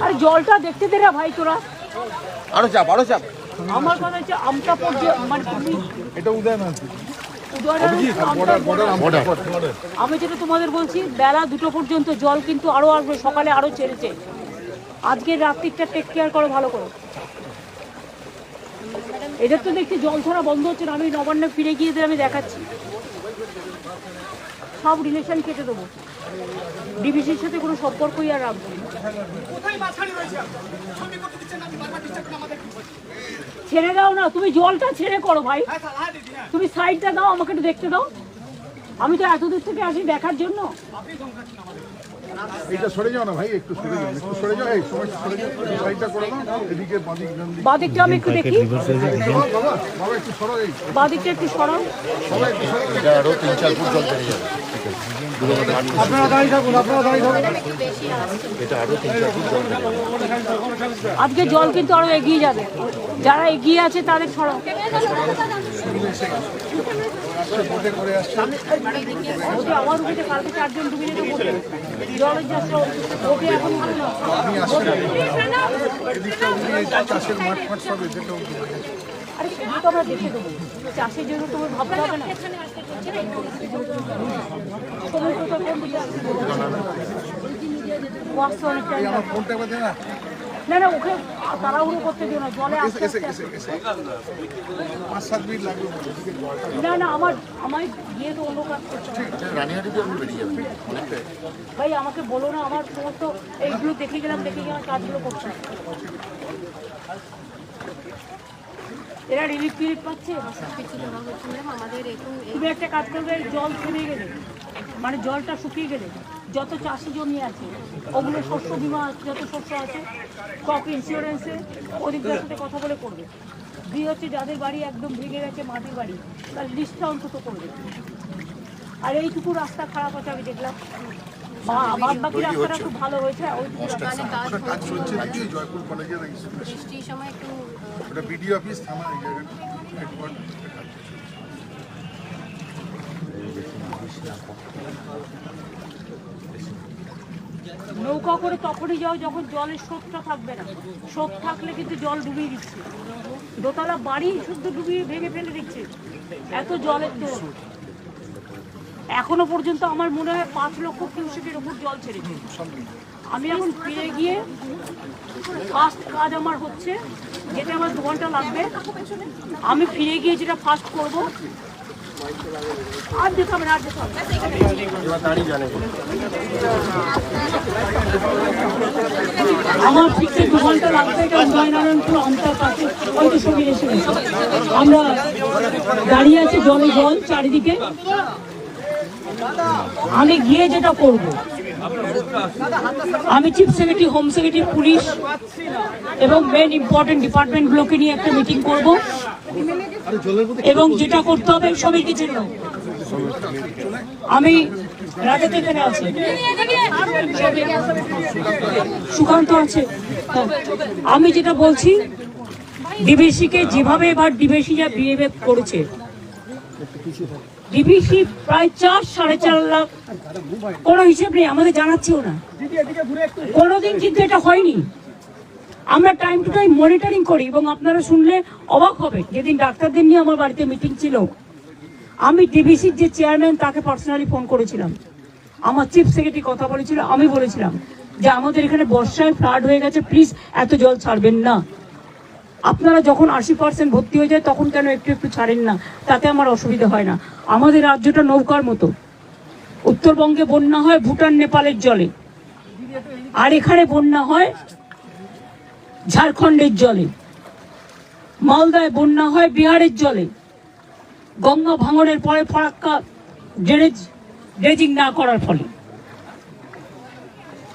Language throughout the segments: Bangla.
আরে জলটা দেখতে দে রে ভাই তোরা। আরও চাপ আরও চাপ। আমার কথা হচ্ছে আমটা মানে তুমি এটা উদয়নারায়ণ আমটা- আমি যেটা তোমাদের বলছি বেলা দুটো পর্যন্ত জল কিন্তু আরও আসবে সকালে আরও ছেড়েছে। আজকে রাত্রিটা টেক কেয়ার করো ভালো করো। এদের তো দেখছি জল ছাড়া বন্ধ হচ্ছে না আমি নবান্নে ফিরে গিয়ে আমি দেখাচ্ছি। সব রিলেশন কেটে দেবো। ডিবিসির সাথে কোনো সম্পর্কই আর রাখব না। ছেড়ে দাও না তুমি জলটা ছেড়ে করো ভাই। তুমি সাইডটা দাও আমাকে একটু দেখতে দাও। আমি তো এত দূর থেকে আসি দেখার জন্য। এটা সরে যাও না ভাই একটু সরে যাও একটু সরে যাও। এই সময় সরে যাও সাইডটা করে দাও এদিকে বাদিক বাদিকটা আমি একটু দেখি। বাবা বাবা একটু সরো এই। বাদিকটা একটু সরাও সবাই একটু সরো এটা আরও তিন চার ফুট জল বেড়ে যাবে। আপনারা দাঁড়িয়ে থাকুন আপনারা দাঁড়িয়ে থাকুন। এটা আরও তিন চার ফুট জল আজকে জল কিন্তু আরও এগিয়ে যাবে। যারা এগিয়ে আছে তাদের সরাও বোটে করে আসছে। ডুবে এখন ভালো না। এদিকটা উনি চাষের মাঠ ফাট সব আরে সেগুলো তো আমরা দেখে দেবো। চাষের জন্য তোমার ভাবতে হবে না। তো আসছে আমার ফোনটা বাজে না। না না ওকে তাড়াহুড়ো করতে দিও না জলে আস্তে আস্তে পাঁচ সাত মিনিট লাগবে না না আমার আমার গিয়ে তো অন্য কাজ করতে অনেকটাই ভাই আমাকে বলো না আমার সমস্ত এইগুলো দেখে গেলাম দেখে গেলাম কাজগুলো করছে এরা রিলিফ টিলিফ পাচ্ছে? ম্যাম আমাদের এখন তুমি একটা কাজ করবে জল থেমে গেলে মানে জলটা শুকিয়ে গেলে যত চাষি জমি আছে ওগুলো শস্য বিমা যত শস্য আছে ক্রপ ইন্স্যুরেন্সে ওদিকটার সাথে কথা বলে করবে। দুই হচ্ছে যাদের বাড়ি একদম ভেঙে গেছে মাটির বাড়ি তার লিস্টটা অন্তত করবে। আর এইটুকু রাস্তা খারাপ আছে আমি দেখলাম। বা- বাদ বাকি রাস্তাটা খুব ভালো হয়েছে ওইটুকু বৃষ্টির সময় একটু ওটা বিডিও অফিস থানা এই জায়গাটা হেডকোয়ার্টার কাজ চলছে। নৌকা করে তখনই যাও যখন জলের স্রোতটা থাকবে না। স্রোত থাকলে কিন্তু জল ডুবিয়ে দিচ্ছে। দোতলা বাড়ি শুদ্ধ ডুবিয়ে ভেঙে ফেলে দিচ্ছে। এত জলের তো এখনও পর্যন্ত আমার মনে হয় পাঁচ লক্ষ কিউসেকের উপর জল ছেড়েছে। আমি এখন ফিরে গিয়ে ফার্স্ট কাজ আমার হচ্ছে, যেটা আমার দু ঘণ্টা লাগবে। আমি ফিরে গিয়ে যেটা ফার্স্ট করব আমার ফিরতে দু ঘণ্টা লাগবে এসে আমরা দাঁড়িয়ে আছি জল জল চারিদিকে। আমি গিয়ে যেটা করব আমি chief secretary, home secretary, police এবং মেন ইম্পর্টেন্ট ডিপার্টমেন্টগুলোকে নিয়ে একটা মিটিং করব। এবং যেটা করতে হবে সবাইকে চিনল আমি রাজাতে এখানে আছি। সুকান্ত আছে। হ্যাঁ। আমি যেটা বলছি ডিবিসিকে যেভাবে এবার ডিবিসি যা বিহেভ করেছে ডিবিসি প্রায় চার, সাড়ে চার লাখ। কোনো হিসেব নেই, আমাদের জানাচ্ছেও না। কোনোদিন কিন্তু এটা হয়নি। আমরা টাইম টু টাইম মনিটরিং করি এবং আপনারা শুনলে অবাক হবে যেদিন ডাক্তারদের নিয়ে আমার বাড়িতে মিটিং ছিল, আমি ডিবিসির যে চেয়ারম্যান তাকে পার্সোনালি ফোন করেছিলাম। আমার চিফ সেক্রেটারি কথা বলেছিল, আমি বলেছিলাম যে আমাদের এখানে বর্ষায় ফ্লাড হয়ে গেছে প্লিজ এত জল ছাড়বেন না। আপনারা যখন আশি পার্সেন্ট ভর্তি হয়ে যায়, তখন কেন একটু একটু ছাড়েন না? তাতে আমার অসুবিধা হয় না। আমাদের রাজ্যটা নৌকার মতো। উত্তরবঙ্গে বন্যা হয় ভুটান, নেপালের জলে। আর এখানে বন্যা হয় ঝাড়খণ্ডের জলে। মালদায় বন্যা হয় বিহারের জলে। গঙ্গা ভাঙনের পরে ফরাক্কা ড্রেনেজ, ড্রেজিং না করার ফলে।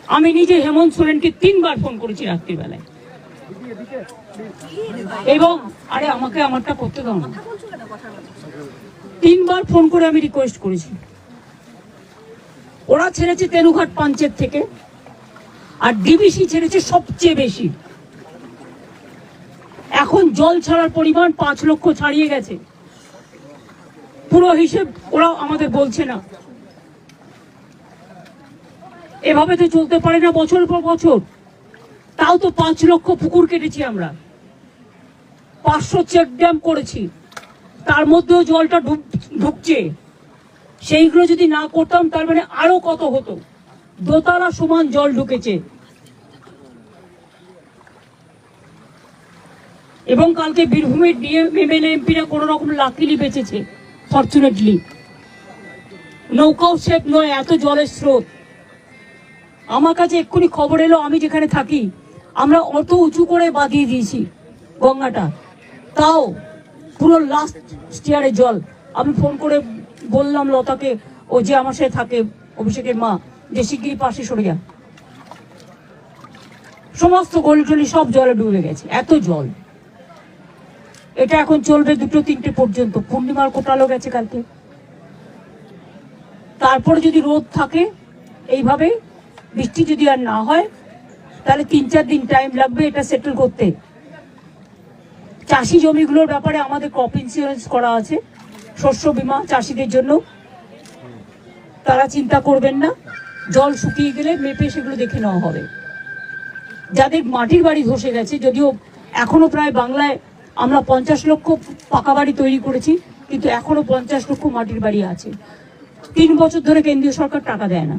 আমি নিজে হেমন্ত সোরেনকে তিনবার ফোন করেছি রাত্রিবেলায়। এবং, আরে আমাকে আমারটা করতে দাও না। তিনবার ফোন করে আমি রিকোয়েস্ট করেছি। ওরা ছেড়েছে তেনুঘাট পাঞ্চের থেকে, আর ডিবিসি ছেড়েছে সবচেয়ে বেশি। এখন জল ছাড়ার পরিমাণ পাঁচ লক্ষ ছাড়িয়ে গেছে। পুরো হিসেব ওরা আমাদের বলছে না। এভাবে তো চলতে পারে না বছর পর বছর। তাও তো পাঁচ লক্ষ পুকুর কেটেছি আমরা। পাঁচশো চেক ড্যাম করেছি। তার মধ্যেও জলটা ঢুক- ঢুকছে। সেইগুলো যদি না করতাম, তার মানে আরও কত হতো? দোতলা সমান জল ঢুকেছে। এবং কালকে বীরভূমের ডিএম, এমএলএ, এমপিরা কোনো রকম লাকিলি বেঁচেছে ফর্চুনেটলি নৌকাও সেফ নয়, এত জলের স্রোত। আমার কাছে এক্ষুনি খবর এলো, আমি যেখানে থাকি, আমরা অত উঁচু করে বাঁধিয়ে দিয়েছি গঙ্গাটা। তাও পুরো লাস্ট স্টিয়ারে জল। আমি ফোন করে বললাম লতাকে, ও যে আমার সাথে থাকে, অভিষেকের মা, যে শিগগিরি পাশে সরে যা। সমস্ত গলি টলি সব জলে ডুবে গেছে, এত জল। এটা এখন চলবে দুটো তিনটে পর্যন্ত, পূর্ণিমার কোটালো গেছে কালকে। তারপরে যদি রোদ থাকে, এইভাবে বৃষ্টি যদি আর না হয়, তাহলে তিন চার দিন টাইম লাগবে এটা সেটেল করতে। চাষি জমিগুলোর ব্যাপারে আমাদের ক্রপ ইন্স্যুরেন্স করা আছে। শস্য বীমা চাষিদের জন্য। তারা চিন্তা করবেন না। জল শুকিয়ে গেলে মেপে সেগুলো দেখে নেওয়া হবে। যাদের মাটির বাড়ি ধসে গেছে, যদিও এখনও প্রায় বাংলায় আমরা পঞ্চাশ লক্ষ পাকা বাড়ি তৈরি করেছি, কিন্তু এখনও পঞ্চাশ লক্ষ মাটির বাড়ি আছে। তিন বছর ধরে কেন্দ্রীয় সরকার টাকা দেয় না।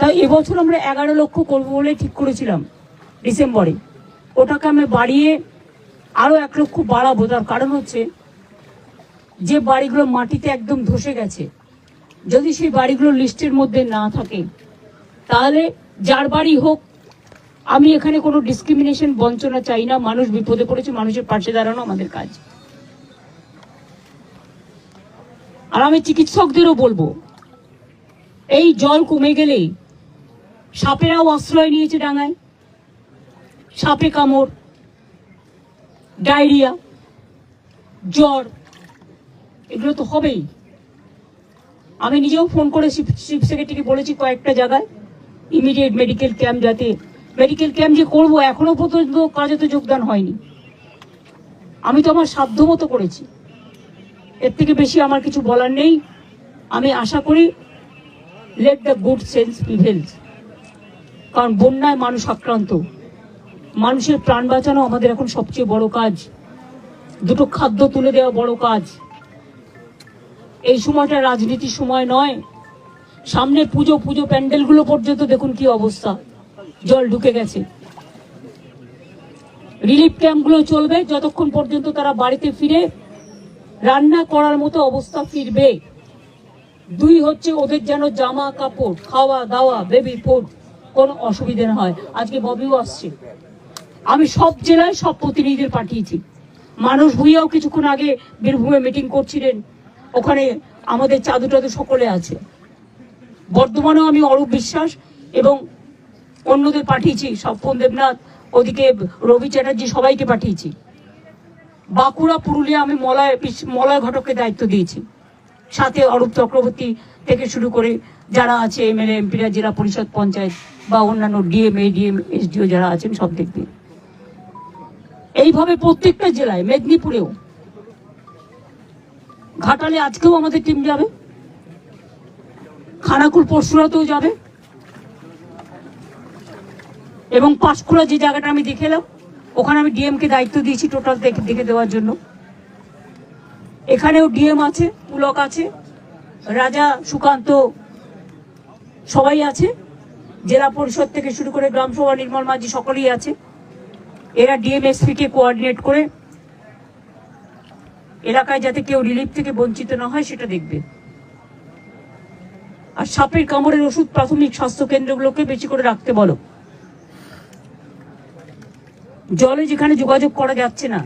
তাই এবছর আমরা এগারো লক্ষ করব বলে ঠিক করেছিলাম, ডিসেম্বরে। ওটাকে আমি বাড়িয়ে আরও এক লক্ষ বাড়াবো, তার কারণ হচ্ছে যে বাড়িগুলো মাটিতে একদম ধসে গেছে, যদি সেই বাড়িগুলো লিস্টের মধ্যে না থাকে, তাহলে যার বাড়ি হোক, আমি এখানে কোনো ডিসক্রিমিনেশন বঞ্চনা চাই না, মানুষ বিপদে পড়েছে, মানুষের পাশে দাঁড়ানো আমাদের কাজ। আর আমি চিকিৎসকদেরও বলব, এই জল কমে গেলেই সাপেরাও আশ্রয় নিয়েছে ডাঙায়, সাপে কামড় ডায়রিয়া, জ্বর, এগুলো তো হবেই। আমি নিজেও ফোন করে চিফ সেক্রেটারি বলেছি কয়েকটা জায়গায় ইমিডিয়েট মেডিকেল ক্যাম্প যাতে মেডিকেল ক্যাম্প যে করব, এখনও পর্যন্ত কাজে তো যোগদান হয়নি। আমি তো আমার সাধ্য মতো করেছি। এর থেকে বেশি আমার কিছু বলার নেই। আমি আশা করি let the good sense prevails কারণ বন্যায় মানুষ আক্রান্ত। মানুষের প্রাণ বাঁচানো আমাদের এখন সবচেয়ে বড় কাজ। দুটো খাদ্য তুলে দেওয়া বড় কাজ। এই সময়টা রাজনীতির সময় নয়। সামনে পুজো পুজো প্যান্ডেলগুলো পর্যন্ত দেখুন কি অবস্থা। জল ঢুকে গেছে। রিলিফ ক্যাম্পগুলো চলবে, যতক্ষণ পর্যন্ত তারা বাড়িতে ফিরে, রান্না করার মতো অবস্থা ফিরবে। দুই হচ্ছে ওদের যেন জামা কাপড়, খাওয়া দাওয়া বেবি ফুড কোনো অসুবিধে না হয়। আজকে ববিও আসছে। আমি সব জেলায় সব প্রতিনিধিদের পাঠিয়েছি। মানুষ ভুইয়াও কিছুক্ষণ আগে বীরভূমে মিটিং করছিলেন। ওখানে আমাদের চাদু টাদু সকলে আছে। বর্ধমানেও আমি অরূপ বিশ্বাস এবং অন্যদের পাঠিয়েছি, স্বপন দেবনাথ, ওদিকে রবি চ্যাটার্জি সবাইকে পাঠিয়েছি। বাঁকুড়া, পুরুলিয়া আমি মলয় মলয় ঘটককে দায়িত্ব দিয়েছি। সাথে অরূপ চক্রবর্তী থেকে শুরু করে যারা আছে, এমএলএ এমপিরা জেলা পরিষদ পঞ্চায়েত বা অন্যান্য ডিএম এসডিও যারা আছেন সব দেখবে। এইভাবে প্রত্যেকটা জেলায়, মেদিনীপুরেও। ঘাটালে আজকেও আমাদের টিম যাবে। খানাকুল পরশুরাতেও যাবে। এবং পাঁশকুড়া যে জায়গাটা আমি দেখে এলাম, ওখানে আমি ডিএম কে দায়িত্ব দিয়েছি টোটাল দেখে দেখে দেওয়ার জন্য। এখানেও ডিএম আছে, পুলক আছে, রাজা সুকান্ত সবাই আছে। জেলা পরিষদ থেকে শুরু করে গ্রাম সভা নির্মল মাঝি সকলেই আছে। এরা ডিএমএসপি কে কোঅর্ডিনেট করে এলাকায় যাতে কেউ রিলিফ থেকে বঞ্চিত না হয়, সেটা দেখবে। আর সাপের কামড়ের ওষুধ প্রাথমিক স্বাস্থ্য কেন্দ্রগুলোকে বেশি করে রাখতে বলো। জলে যেখানে যোগাযোগ করা যাচ্ছে না,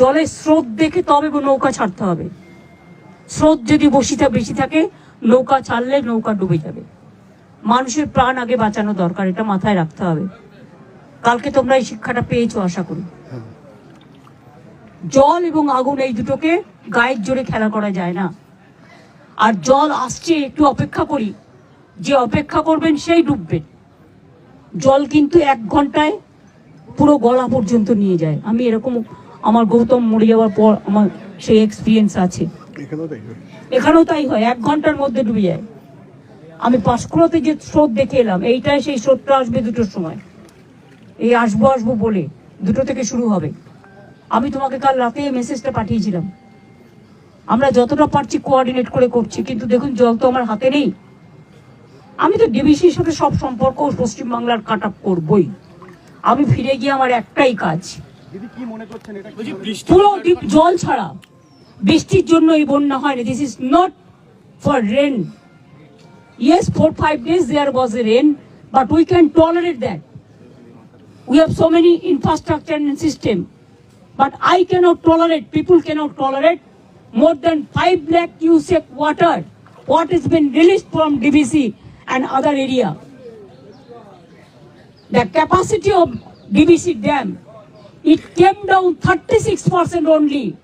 জলের স্রোত দেখে তবে নৌকা ছাড়তে হবে। স্রোত যদি বসিটা বেশি থাকে, নৌকা ছাড়লে নৌকা ডুবে যাবে। মানুষের প্রাণ আগে বাঁচানো দরকার, এটা মাথায় রাখতে হবে। কালকে তোমরা এই শিক্ষাটা পেয়েছ আশা করি। জল এবং আগুন এই দুটোকে গায়ের জোরে খেলা করা যায় না। আর জল আসছে একটু অপেক্ষা করি। যে অপেক্ষা করবেন সেই ডুববেন জল কিন্তু এক ঘন্টায় পুরো গলা পর্যন্ত নিয়ে যায়। আমি এরকম আমার গৌতম মরে যাওয়ার পর আমার সেই এক্সপিরিয়েন্স আছে। এখানেও তাই হয়। এক ঘণ্টার মধ্যে ডুবে যায়। আমি পাঁশকুড়াতে যে স্রোত দেখে এলাম এইটাই সেই স্রোতটা আসবে দুটোর সময়। এই আসব আসব বলে দুটো থেকে শুরু হবে। আমি তোমাকে কাল রাতে এই মেসেজটা পাঠিয়েছিলাম। আমরা যতটা পারছি কোঅর্ডিনেট করে করছি কিন্তু দেখুন জল তো আমার হাতে নেই। আমি তো ডিবিসির সাথে সব সম্পর্ক পশ্চিমবাংলার কাট আপ করবই। আমি ফিরে গিয়ে আমার একটাই কাজ। পুরো ডিপ- জল ছাড়া। বৃষ্টির জন্য এই বন্যা হয়নি। This is not for rain yes four five days there was a rain but we can tolerate that. We have so many infrastructure and system but i cannot tolerate people cannot tolerate more than 5 lakh cubic water what has been released from dbc and other area. The capacity of dbc dam it came down 36% only.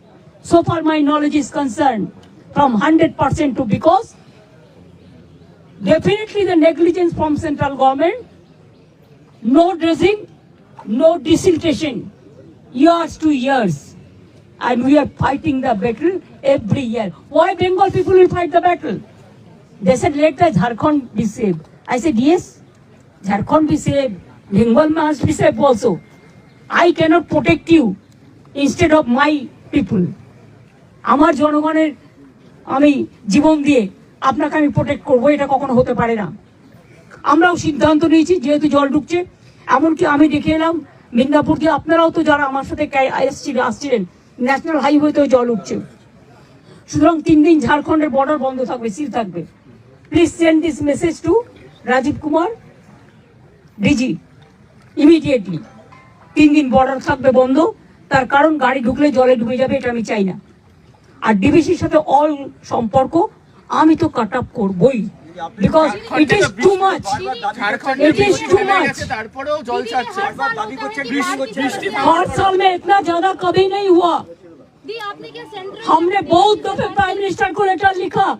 So far my knowledge is concerned from 100% to because definitely the negligence from central government no dredging no desiltation years to years and we are fighting the battle every year why bengal people will fight the battle they said let the jharkhand be saved i said yes jharkhand be saved bengal must be saved also i cannot protect you instead of my people আমার জনগণের আমি জীবন দিয়ে আপনাকে আমি প্রোটেক্ট করব এটা কখনো হতে পারে না আমরাও সিদ্ধান্ত নিয়েছি যেহেতু জল ঢুকছে এমনকি আমি দেখে এলাম মিদনাপুর দিয়ে আপনারাও তো যারা আমার সাথে এসছিলেন আসছিলেন, ন্যাশনাল হাইওয়েতেও জল উঠছে। সুতরাং তিন দিন ঝাড়খণ্ডের বর্ডার বন্ধ থাকবে সিল থাকবে। Please send this message to Rajeev Kumar DG immediately তিন দিন বর্ডার থাকবে বন্ধ, তার কারণ গাড়ি ঢুকলে জলে ডুবে যাবে, এটা আমি চাই না। আর ডিবিসির সাথে অল সম্পর্ক, আমি তো কাট আপ করবই। because it is too much. it is too much हर साल में इतना ज़्यादा कभी नहीं हुआ हमने बहुत दफे प्राइम मिनिस्टर को लेटर लिखा।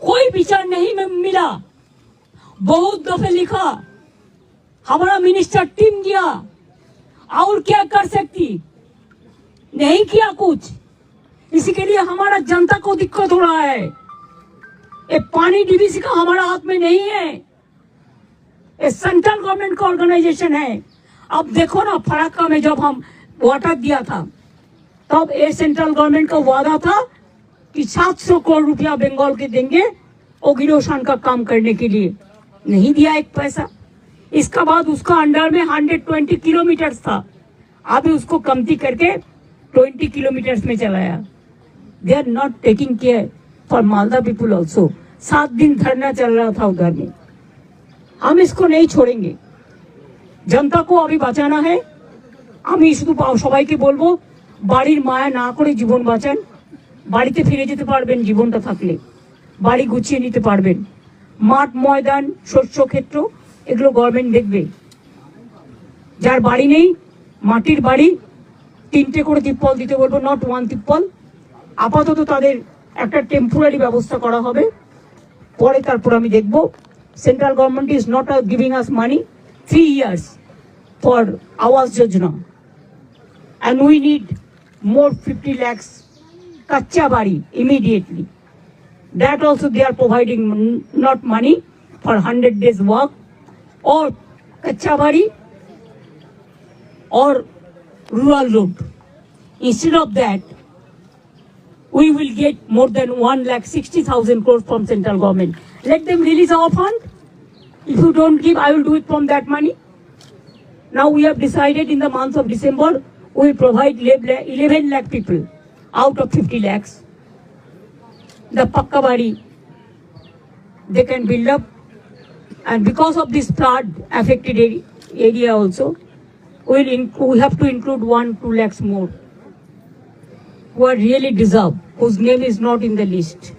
कोई विचार नहीं मिला बहुत दफे लिखा। हमारा मिनिस्टर टीम दिया। और क्या कर सकती? नहीं किया कुछ। इसी के लिए हमारा जनता को दिक्कत हो रहा है। ये पानी डीबीसी का हमारा हाथ में नहीं है। ये सेंट्रल गवर्नमेंट का ऑर्गेनाइजेशन है। अब देखो ना, फराक्का में जब हम वाटर दिया था, तब ये सेंट्रल गवर्नमेंट का वादा था कि 700 करोड़ रुपया बंगाल के देंगे ओगिरोशान का काम करने के लिए। नहीं दिया एक पैसा। इसका बाद उसका अंडर में 120 किलोमीटर था। अभी उसको कमती करके 20 किलोमीटर में चलाया। They are not taking care for Malda people also सात दिन धरना चल रहा था उधर में हम इसको नहीं छोड़ेंगे जनता को अभी बचाना है আমি শুধু পা- সবাইকে বলবো বাড়ির মায়া না করে জীবন বাঁচান বাড়িতে ফিরে যেতে পারবেন জীবনটা থাকলে বাড়ি গুছিয়ে নিতে পারবেন মাঠ ময়দান শস্য ক্ষেত্র এগুলো গভর্নমেন্ট দেখবে যার বাড়ি নেই মাটির বাড়ি তিনটে করে তিপ্পল দিতে বলবো নট ওয়ান তিপ্পল আপাতত তাদের একটা টেম্পোরারি ব্যবস্থা করা হবে। পরে তারপর আমি দেখব। Central government is not are giving us money three years for Awas Yojana. And we need more fifty lakhs kachcha bari immediately that also they are providing not money for hundred days work or kachcha bari or rural road instead of that we will get more than 1 lakh 60,000 crores from central government. Let them release our fund. If you don't give, I will do it from that money. Now we have decided in the month of December, we will provide 11 lakh people out of 50 lakhs. The Pakkabari, they can build up. And because of this flood affected area, also, we'll we have to include one, two lakhs more who are really deserve, whose name is not in the list.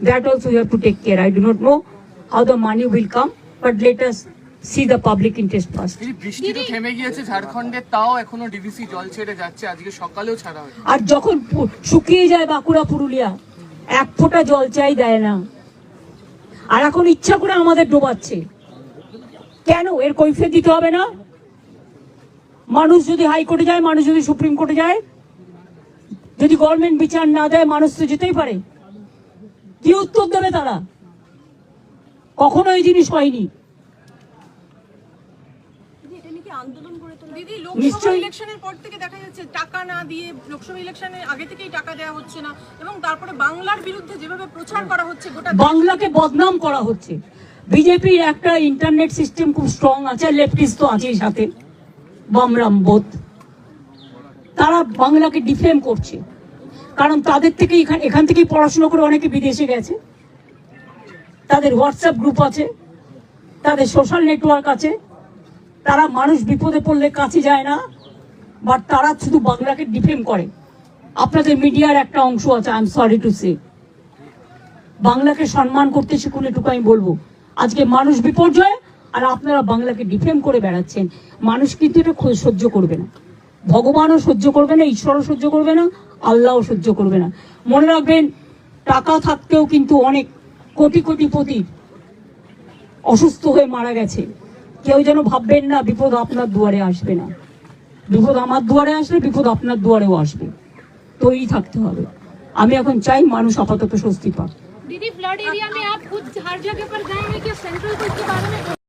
That also we have to take care. I do not know how the money will come, but let us see the public interest first. বৃষ্টি তো থেমে গিয়েছে ঝাড়খণ্ডে তাও এখনও ডিবিসি জল ছেড়ে যাচ্ছে আজকে সকালেও ছাড়া হয়নি আর যখন শুকিয়ে যায় বাঁকুড়া পুরুলিয়া এক ফোঁটা জল চাই দেয় না আর এখন ইচ্ছা করে আমাদের ডোবাচ্ছে কেন এর কৈফিয়ত দিতে হবে না মানুষ যদি হাইকোর্টে যায় মানুষ যদি সুপ্রিম কোর্টে যায় যদি গভর্নমেন্ট বিচার না দেয় মানুষ তো যেতেই পারে। কি উত্তর দেবে তারা? কখনো এই জিনিস হয়নি। আন্দোলন গড়ে তোলা? দিদি নিশ্চয়ই। ইলেকশনের পর থেকে দেখা যাচ্ছে টাকা না দিয়ে লোকসভা ইলেকশনের আগে থেকেই টাকা দেওয়া হচ্ছে না এবং তারপরে বাংলার বিরুদ্ধে যেভাবে প্রচার করা হচ্ছে গোটা বাংলাকে বদনাম করা হচ্ছে। বিজেপির একটা ইন্টারনেট সিস্টেম খুব স্ট্রং আছে লেফটিস্ট তো আছেই সাথে। বামরাম বোধ। তারা বাংলাকে ডিফেম করছে। কারণ তাদের থেকে এখান এখান থেকেই পড়াশোনা করে অনেকে বিদেশে গেছে। তাদের হোয়াটসঅ্যাপ গ্রুপ আছে, তাদের সোশ্যাল নেটওয়ার্ক আছে। তারা মানুষ বিপদে পড়লে কাছে যায় না বাট তারা শুধু বাংলাকে ডিফেম করে। আপনাদের মিডিয়ার একটা অংশ আছে I am sorry to say বাংলাকে সম্মান করতে শিখুন, এটুকু আমি বলব। আজকে মানুষ বিপর্যয়, আর আপনারা বাংলাকে ডিফেম করে বেড়াচ্ছেন। মানুষ কিন্তু এটা সহ্য করবে না। ভগবানও সহ্য করবে না, ঈশ্বরও সহ্য করবে না আল্লাহও সহ্য করবে না মনে রাখবেন টাকা থাকতেও কিন্তু অনেক কোটি কোটি পতি অসুস্থ হয়ে মারা গেছে কেউ যেন ভাববেন না বিপদ আপনার দুয়ারে আসবে না বিপদ আমার দুয়ারে আসলে বিপদ আপনার দুয়ারেও আসবে তৈরি থাকতে হবে আমি এখন চাই মানুষ আপাতত স্বস্তি পাক दीदी फ्लड एरिया में आप खुद हर जगह पर गए हैं कि सेंट्रल को इसके बारे में